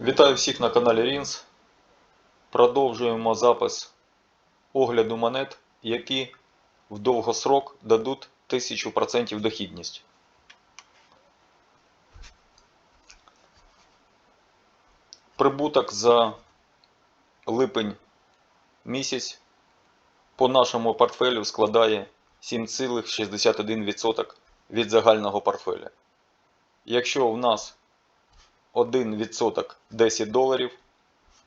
Вітаю всіх на каналі Рінс. Продовжуємо запис огляду монет, які в довгосрок дадуть 1000% дохідність. Прибуток за липень місяць по нашому портфелю складає 7,61% від загального портфеля. Якщо в нас 1% 10 доларів,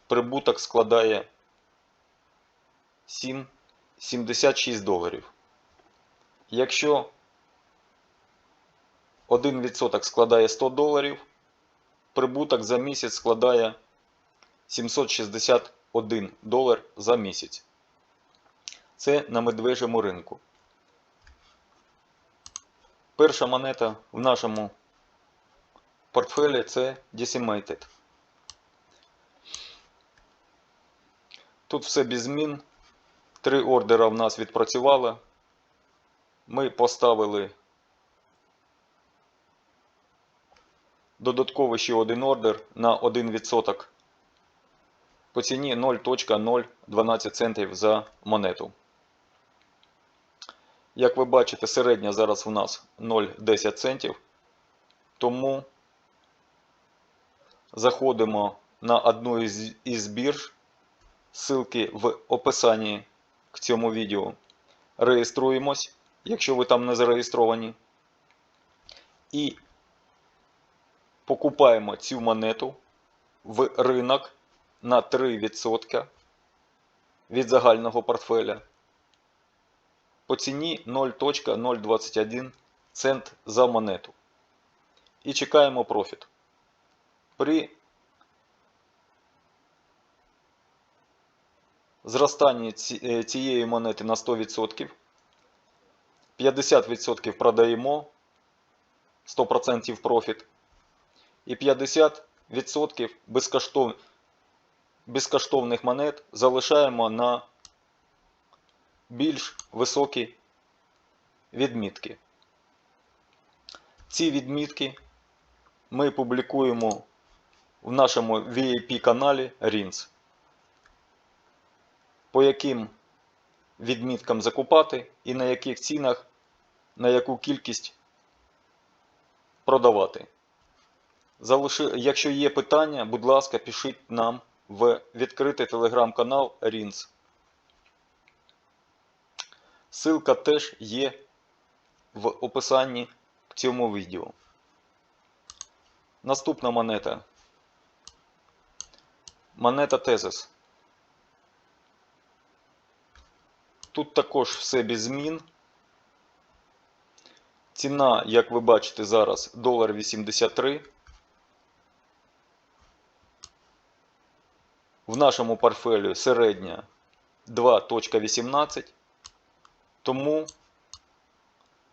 прибуток складає 7, 76 доларів. Якщо 1% складає 100 доларів, прибуток за місяць складає 761 долар за місяць. Це на медвежому ринку. Перша монета в нашому портфелі це Decimated. Тут все без змін. Три ордера в нас відпрацювало. Ми поставили додатковий ще один ордер на 1% по ціні 0.012 центів за монету. Як ви бачите, середня зараз у нас 0,10 центів. Тому заходимо на одну із, із бірж, ссылки в описанні к цьому відео. Реєструємось, якщо ви там не зареєстровані. І покупаємо цю монету в ринок на 3% від загального портфеля по ціні 0.021 цент за монету. І чекаємо профіт. При зростанні е, цієї монети на 100%, 50% продаємо 100% профіт. І 50% безкоштов... безкоштовних монет залишаємо на більш високі відмітки. Ці відмітки ми публікуємо в нашому VIP каналі RINS. По яким відміткам закупати і на яких цінах, на яку кількість продавати. Залиши... Якщо є питання, будь ласка, пишіть нам в відкритий телеграм-канал RINS. Ссылка теж є в описанні к цьому відео. Наступна монета. Монета Тезис. Тут також все без змін. Ціна, як ви бачите, зараз долар 83. В нашому портфелі середня 2.18. Тому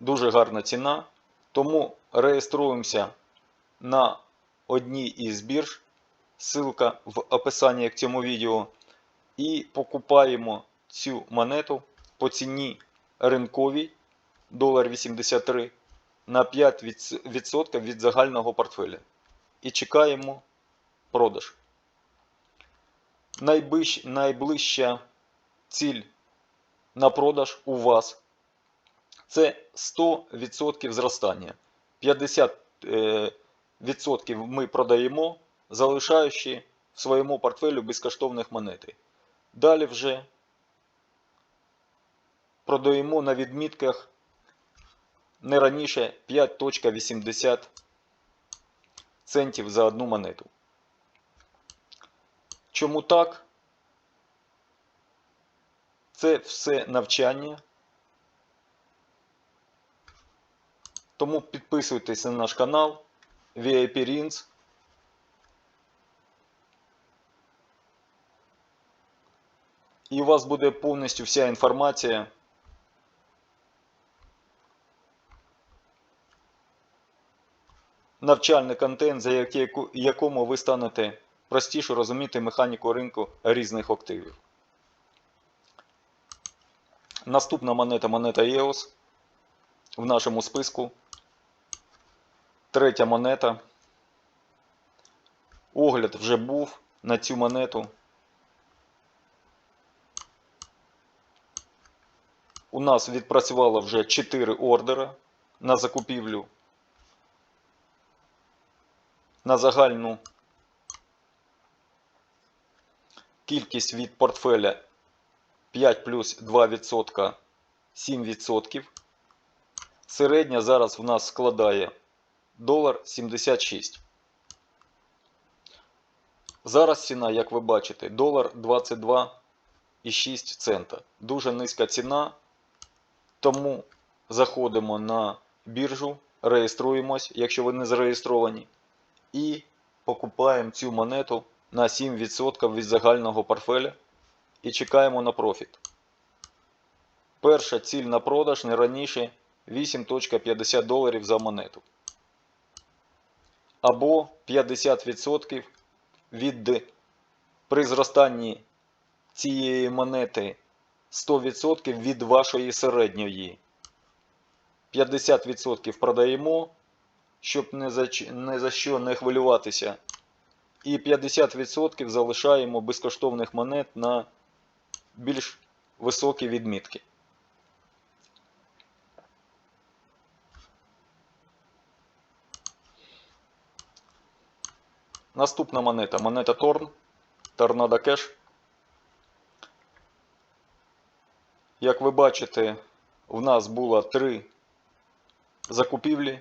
дуже гарна ціна. Тому реєструємося на одній із бірж. Ссылка в описанні к цьому відео. І покупаємо цю монету по ціні ринковій долар 83 на 5% від загального портфеля. І чекаємо продаж. Найближ, найближча ціль на продаж у вас це 100% зростання. 50% відсотків ми продаємо, залишаючи в своєму портфелю безкоштовних монети. Далі вже продаємо на відмітках не раніше 5.80 центів за одну монету. Чому так? Це все навчання. Тому підписуйтесь на наш канал VIP Rins. І у вас буде повністю вся інформація. Навчальний контент, за якому ви станете простіше розуміти механіку ринку різних активів. Наступна монета монета EOS в нашому списку. Третя монета. Огляд вже був на цю монету. У нас відпрацювало вже 4 ордера на закупівлю на загальну кількість від портфеля 5 плюс 2% 7%. Середня зараз в нас складає долар 76. Зараз ціна, як ви бачите, долар 22,6 цента. Дуже низька ціна. Тому заходимо на біржу, реєструємось, якщо ви не зареєстровані, і покупаємо цю монету на 7% від загального портфеля і чекаємо на профіт. Перша ціль на продаж не раніше 8.50 доларів за монету. Або 50% від при зростанні цієї монети 100% від вашої середньої. 50% продаємо, щоб не за, не за що не хвилюватися. І 50% залишаємо безкоштовних монет на більш високі відмітки. Наступна монета. Монета Торн. Торнадо Кеш. Як ви бачите, в нас було три закупівлі.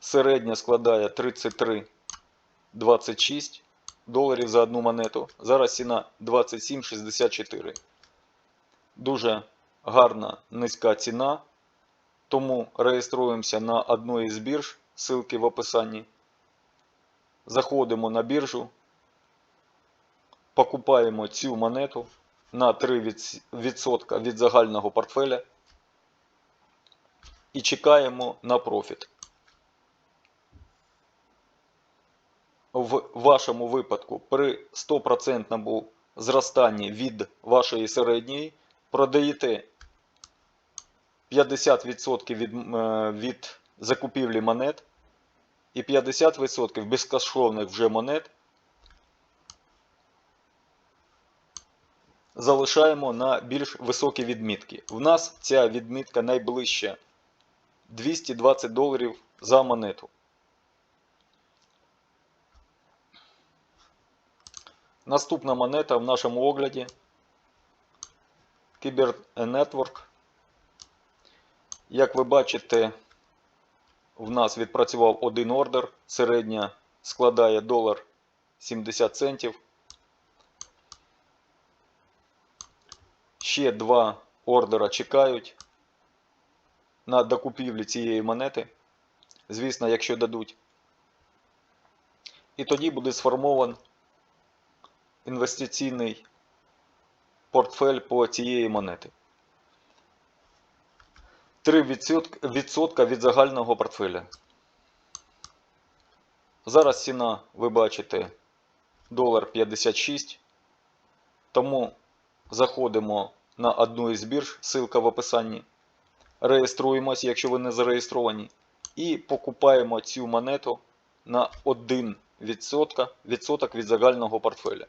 Середня складає 33,26 доларів за одну монету. Зараз ціна 27,64. Дуже гарна низька ціна. Тому реєструємося на одну із бірж. Ссылки в описанні. Заходимо на біржу. Покупаємо цю монету на 3% від загального портфеля і чекаємо на профіт. В вашому випадку при 100% зростанні від вашої середньої продаєте 50% від, е, від закупівлі монет і 50% безкоштовних вже монет залишаємо на більш високі відмітки. В нас ця відмітка найближча 220 доларів за монету. Наступна монета в нашому огляді Kyber Network. Як ви бачите, в нас відпрацював один ордер. Середня складає долар 70 центів. Ще два ордера чекають на докупівлі цієї монети. Звісно, якщо дадуть. І тоді буде сформован інвестиційний портфель по цієї монети. 3% від загального портфеля. Зараз ціна, ви бачите, долар 56. Тому заходимо на одну із бірж, ссылка в описанні. Реєструємось, якщо ви не зареєстровані. І покупаємо цю монету на 1% відсоток від загального портфеля.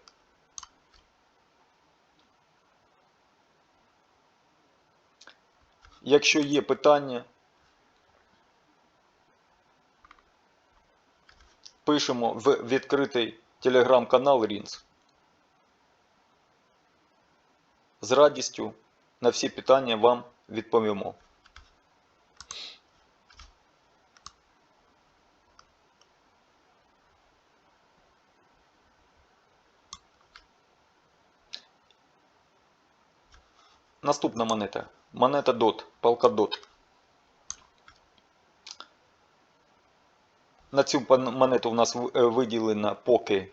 Якщо є питання, пишемо в відкритий телеграм-канал Рінс. З радістю на всі питання вам відповімо. Наступна монета. Монета DOT, палка DOT. На цю монету у нас е, виділено поки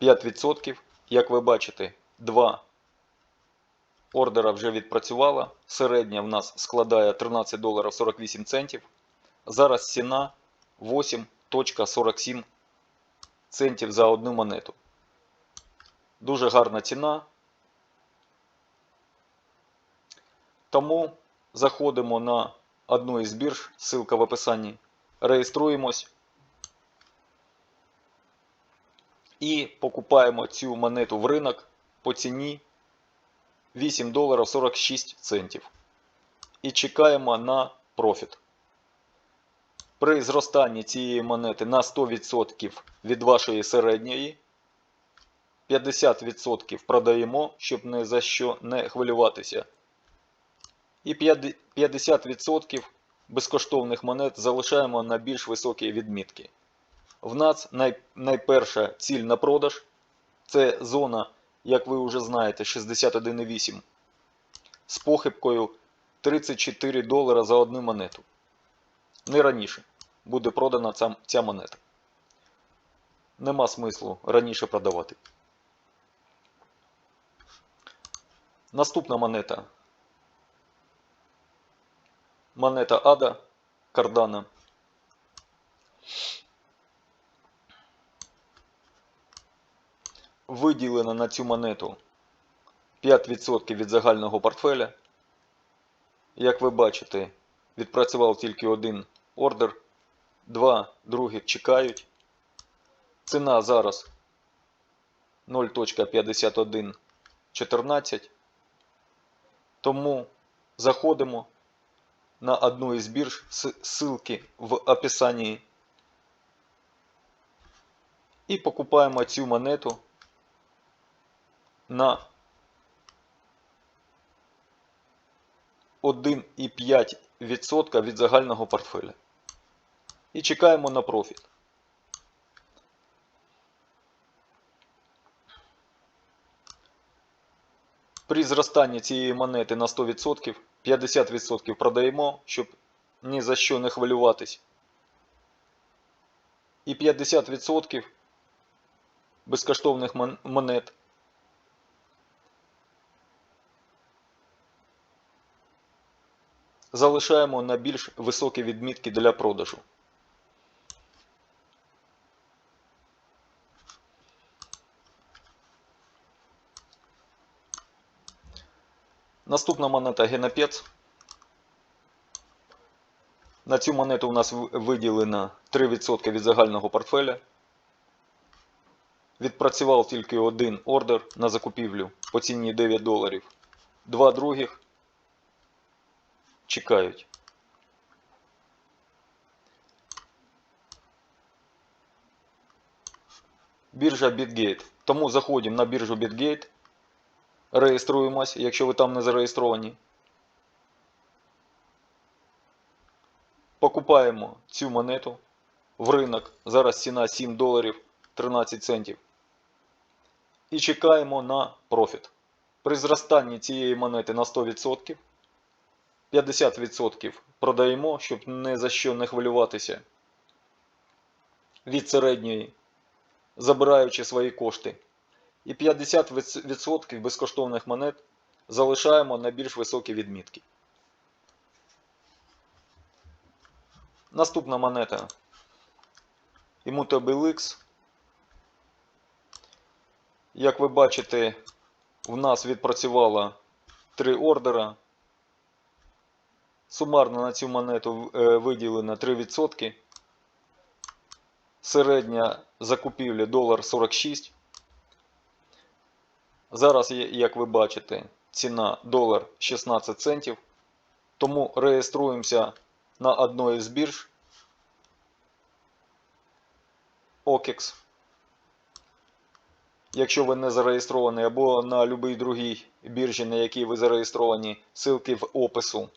5%. Як ви бачите, два ордера вже відпрацювала. Середня в нас складає 13 доларів 48 центів. Зараз ціна 8.47 центів за одну монету. Дуже гарна ціна. Тому заходимо на одну із бірж, ссылка в описанні, реєструємось І покупаємо цю монету в ринок по ціні 8 доларів 46 центів. І чекаємо на профіт. При зростанні цієї монети на 100% від вашої середньої 50% продаємо, щоб ні за що не хвилюватися. І 50% безкоштовних монет залишаємо на більш високі відмітки. В нас найперша ціль на продаж це зона, як ви вже знаєте, 61,8 з похибкою 34 долара за одну монету. Не раніше буде продана ця, ця монета. Нема смислу раніше продавати. Наступна монета. Монета Ада Кардана. Виділено на цю монету 5% від загального портфеля. Як ви бачите, відпрацював тільки один ордер, два других чекають. Ціна зараз 0.5114. Тому заходимо на одну із бірж, ссылки в описании. І покупаємо цю монету на 1,5% від загального портфеля. І чекаємо на профіт. При зростанні цієї монети на 100%, 50% продаємо, щоб ні за що не хвилюватись. І 50% безкоштовних монет залишаємо на більш високі відмітки для продажу. Наступна монета Генопец. На цю монету у нас виділено 3% від загального портфеля. Відпрацював тільки один ордер на закупівлю по ціні 9 доларів. Два других чекають. Біржа BitGate. Тому заходимо на біржу BitGate. Реєструємось, якщо ви там не зареєстровані. Покупаємо цю монету в ринок. Зараз ціна 7 доларів 13 центів. І чекаємо на профіт. При зростанні цієї монети на 100%. 50% продаємо, щоб не за що не хвилюватися від середньої, забираючи свої кошти. І 50% безкоштовних монет залишаємо на більш високі відмітки. Наступна монета Immutable X. Як ви бачите, в нас відпрацювало 3 ордера. Сумарно на цю монету е, виділено 3%. Середня закупівля долар 46. Зараз, як ви бачите, ціна долар 16 центів. Тому реєструємося на одной із бірж OKEX. Якщо ви не зареєстровані, або на будь-якій другій біржі, на якій ви зареєстровані, ссылки в опису.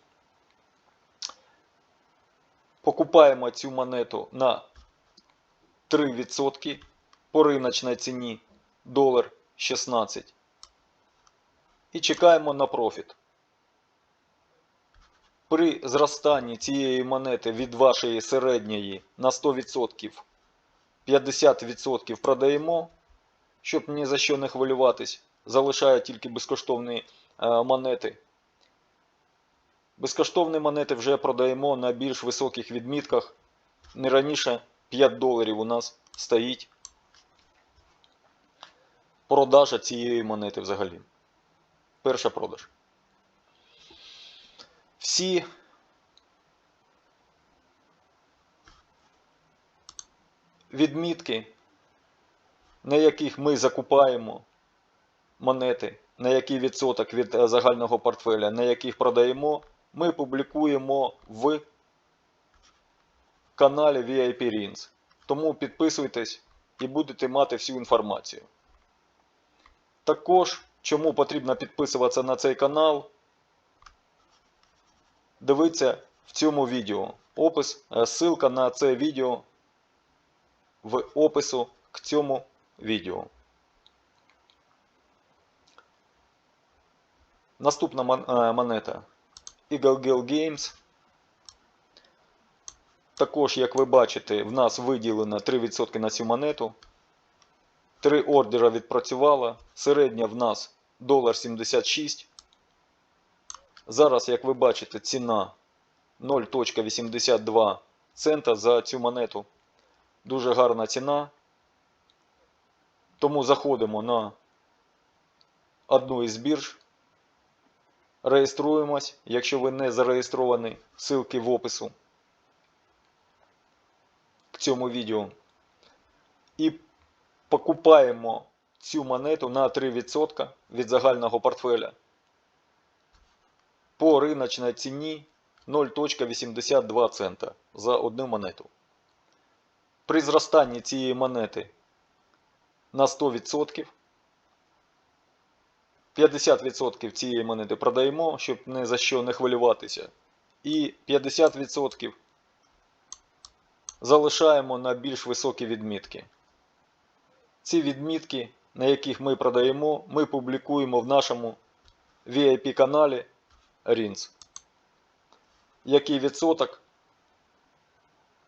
Покупаємо цю монету на 3% по риночній ціні долар 16 і чекаємо на профіт. При зростанні цієї монети від вашої середньої на 100% 50% продаємо, щоб ні за що не хвилюватись. Залишаю тільки безкоштовні е, монети. Безкоштовні монети вже продаємо на більш високих відмітках. Не раніше 5 доларів у нас стоїть продажа цієї монети взагалі. Перша продаж. Всі відмітки на яких ми закупаємо монети, на який відсоток від е, загального портфеля, на яких продаємо, ми публікуємо в каналі VIP Rins. Тому підписуйтесь і будете мати всю інформацію. Також, чому потрібно підписуватися на цей канал, дивіться в цьому відео. Опис, е, ссылка на це відео в опису к цьому відео. Наступна е, монета Eagle Gale Games. Також, як ви бачите, в нас виділено 3% на цю монету. Три ордера відпрацювало. Середня в нас $1,76. Зараз, як ви бачите, ціна 0.82 цента за цю монету. Дуже гарна ціна. Тому заходимо на одну із бірж. Реєструємось, якщо ви не зареєстровані, ссылки в опису к цьому відео. І покупаємо цю монету на 3% від загального портфеля по риночній ціні 0.82 цента за одну монету. При зростанні цієї монети на 100%. 50% цієї монети продаємо, щоб ні за що не хвилюватися. І 50% залишаємо на більш високі відмітки. Ці відмітки, на яких ми продаємо, ми публікуємо в нашому VIP-каналі RINS. Який відсоток,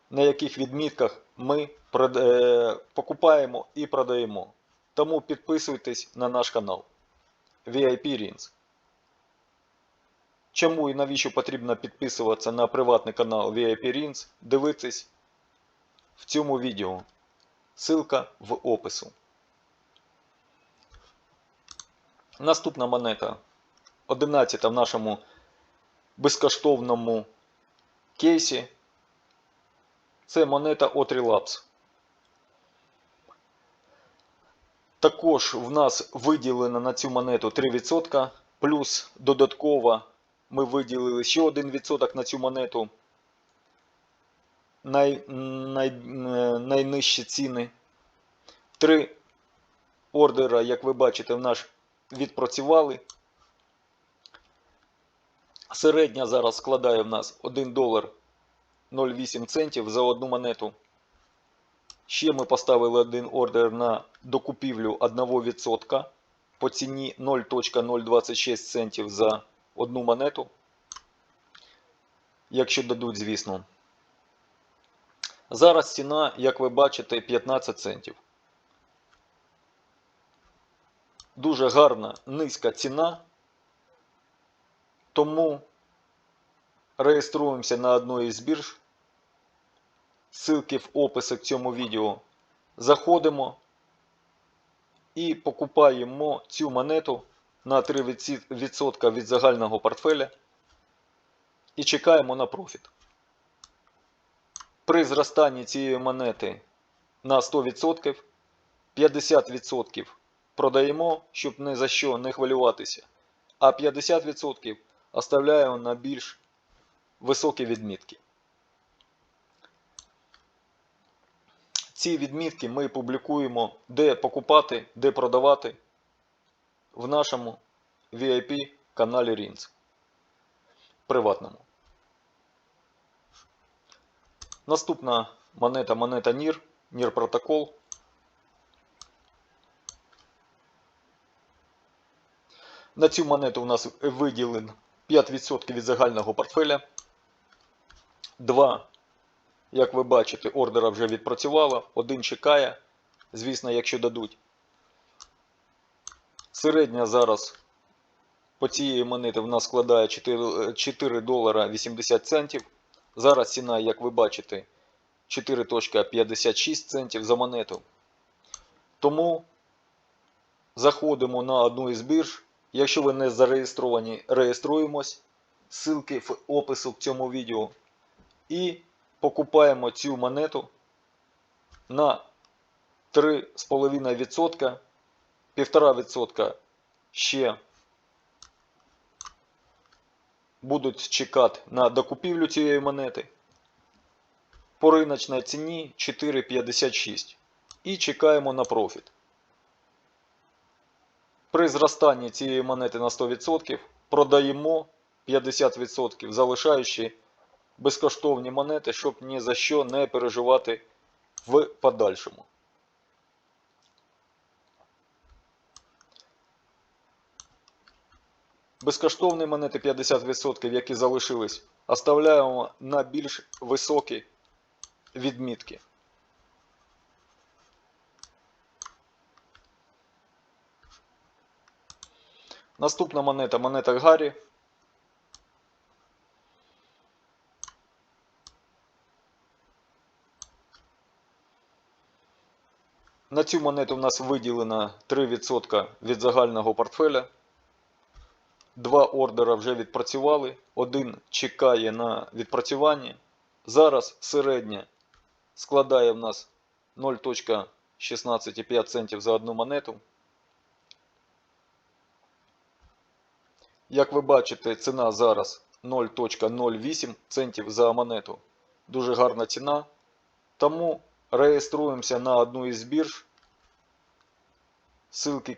на яких відмітках ми е, покупаємо і продаємо. Тому підписуйтесь на наш канал. VIP Rins. Чому і навіщо потрібно підписуватися на приватний канал VIP Rins, дивитись в цьому відео. Ссылка в опису. Наступна монета. 11 в нашому безкоштовному кейсі. Це монета Otri Також в нас виділено на цю монету 3%, плюс додатково ми виділили ще 1% на цю монету. Най, най, найнижчі ціни. Три ордера, як ви бачите, в нас відпрацювали. Середня зараз складає в нас 1 долар 0,8 центів за одну монету. Ще ми поставили один ордер на докупівлю 1% по ціні 0.026 центів за одну монету. Якщо дадуть, звісно. Зараз ціна, як ви бачите, 15 центів. Дуже гарна низька ціна. Тому реєструємося на одній із бірж. Ссылки в описі к цьому відео. Заходимо і покупаємо цю монету на 3% від загального портфеля і чекаємо на профіт. При зростанні цієї монети на 100%, 50% продаємо, щоб ні за що не хвилюватися, а 50% оставляємо на більш високі відмітки. Ці відмітки ми публікуємо, де покупати, де продавати в нашому VIP каналі RINS приватному. Наступна монета монета NIR, NIR протокол. На цю монету у нас виділено 5% від загального портфеля. 2 як ви бачите, ордера вже відпрацювало, один чекає, звісно, якщо дадуть. Середня зараз по цієї монети в нас складає 4, 4 долара 80 центів. Зараз ціна, як ви бачите, 4.56 центів за монету. Тому заходимо на одну із бірж. Якщо ви не зареєстровані, реєструємось. Ссылки в опису к цьому відео. І покупаємо цю монету на 3,5%, 1,5% ще будуть чекати на докупівлю цієї монети. По риночній ціні 4,56 і чекаємо на профіт. При зростанні цієї монети на 100% продаємо 50%, залишаючи безкоштовні монети, щоб ні за що не переживати в подальшому. Безкоштовні монети 50%, які залишились, оставляємо на більш високі відмітки. Наступна монета монета Гаррі. На цю монету в нас виділено 3% від загального портфеля. Два ордера вже відпрацювали, один чекає на відпрацювання. Зараз середня складає в нас 0.16,5 центів за одну монету. Як ви бачите, ціна зараз 0.08 центів за монету. Дуже гарна ціна. Тому реєструємося на одну із бірж. Ссылки,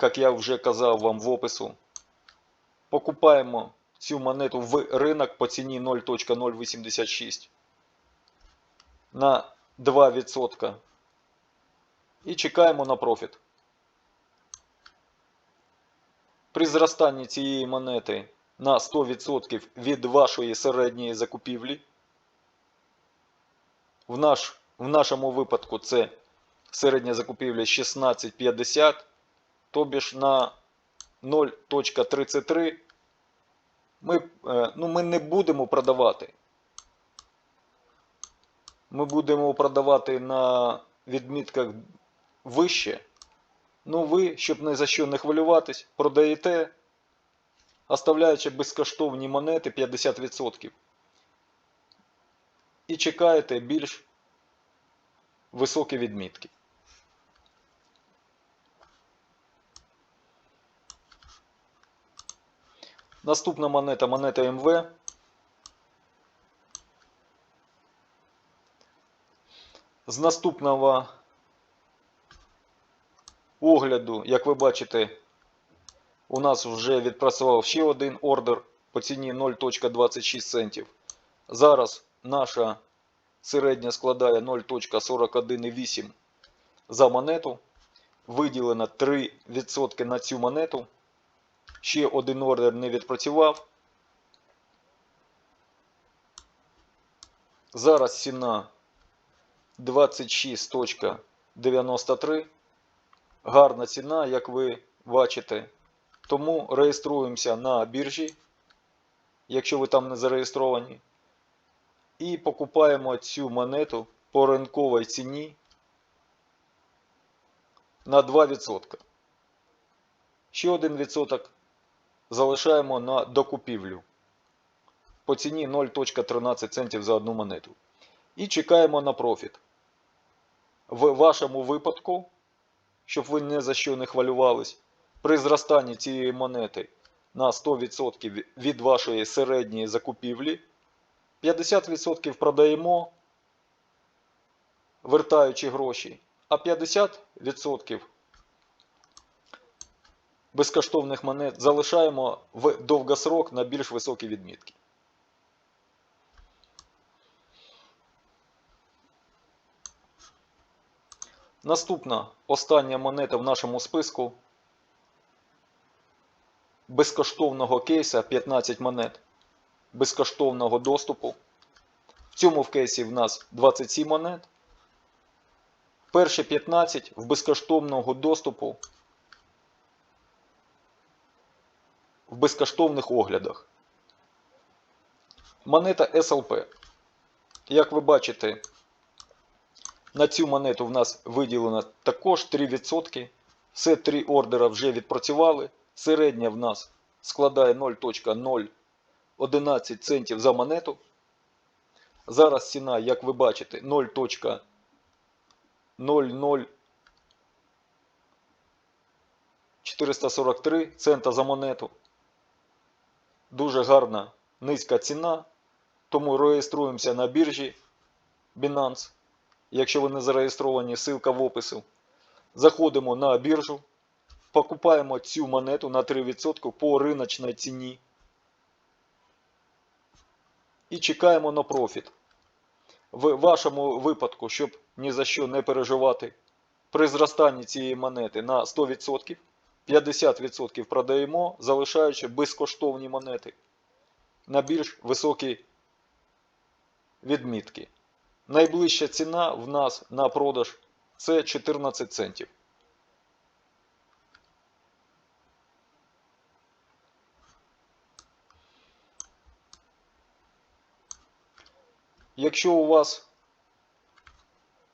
як я вже казав вам в опису. Покупаємо цю монету в ринок по ціні 0.086 на 2%. І чекаємо на профіт. При зростанні цієї монети на 100% від вашої середньої закупівлі. В, наш, в нашому випадку це середня закупівля 16,50, тобі ж на 0.33 ми, е, ну, ми не будемо продавати. Ми будемо продавати на відмітках вище. Ну ви, щоб ні за що не хвилюватись, продаєте, оставляючи безкоштовні монети 50%. І чекаєте більш високі відмітки. Наступна монета монета МВ. З наступного огляду, як ви бачите, у нас вже відпрацював ще один ордер по ціні 0.26 центів. Зараз наша середня складає 0.41,8 за монету. Виділено 3% на цю монету. Ще один ордер не відпрацював. Зараз ціна 26.93. Гарна ціна, як ви бачите. Тому реєструємося на біржі, якщо ви там не зареєстровані. І покупаємо цю монету по ринковій ціні на 2%. Ще 1% залишаємо на докупівлю по ціні 0.13 центів за одну монету. І чекаємо на профіт. В вашому випадку, щоб ви ні за що не хвилювались, при зростанні цієї монети на 100% від вашої середньої закупівлі, 50% продаємо, вертаючи гроші, а 50% безкоштовних монет залишаємо в довгосрок на більш високі відмітки. Наступна остання монета в нашому списку безкоштовного кейса 15 монет безкоштовного доступу. В цьому в кейсі в нас 27 монет. Перші 15 в безкоштовного доступу безкоштовних оглядах. Монета СЛП. Як ви бачите, на цю монету в нас виділено також 3%. Все три ордера вже відпрацювали. Середня в нас складає 0.011 центів за монету. Зараз ціна, як ви бачите, 0.00443 цента за монету. Дуже гарна низька ціна, тому реєструємося на біржі Binance. Якщо ви не зареєстровані, ссылка в опису. Заходимо на біржу, покупаємо цю монету на 3% по риночній ціні. І чекаємо на профіт. В вашому випадку, щоб ні за що не переживати, при зростанні цієї монети на 100%, 50% продаємо, залишаючи безкоштовні монети на більш високі відмітки. Найближча ціна в нас на продаж це 14 центів. Якщо у вас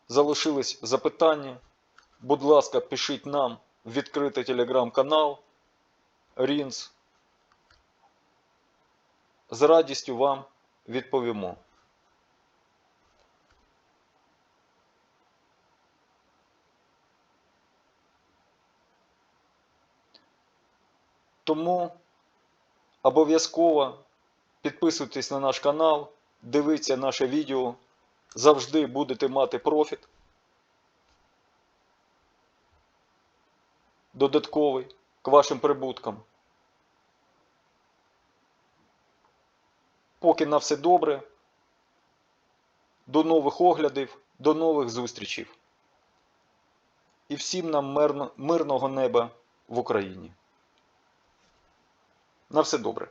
залишились запитання, будь ласка, пишіть нам відкритий телеграм-канал Рінс. З радістю вам відповімо. Тому обов'язково підписуйтесь на наш канал, дивіться наше відео, завжди будете мати профіт. Додатковий к вашим прибуткам. Поки на все добре. До нових оглядів, до нових зустрічей. І всім нам мирно- мирного неба в Україні. На все добре.